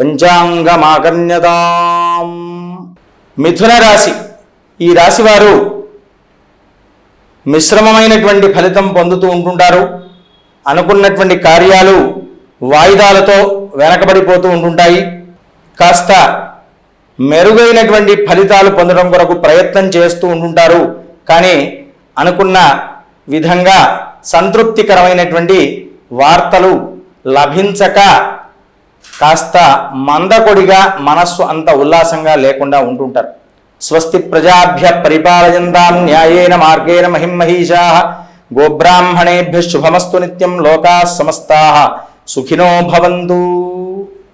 పంచాంగమాకర్ణ్యతాం. మిథున రాశి. ఈ రాశి వారు మిశ్రమమైనటువంటి ఫలితం పొందుతూ ఉంటుంటారు. అనుకున్నటువంటి కార్యాలు వాయిదాలతో వెనకబడిపోతూ ఉంటుంటాయి. కాస్త మెరుగైనటువంటి ఫలితాలు పొందడం కొరకు ప్రయత్నం చేస్తూ ఉంటుంటారు. కానీ అనుకున్న విధంగా సంతృప్తికరమైనటువంటి వార్తలు లభించక కాస్త మందకొడిగా మనస్సు అంత ఉల్లాసంగా లేకుండా ఉంటుంటారు. స్వస్తి ప్రజాభ్య పరిపాలయందాం న్యాయేన మార్గేణ మహిమహీషా గోబ్రాహ్మణేభ్య శుభమస్తు నిత్యం లోకా సమస్తా. సుఖినో భవంతు.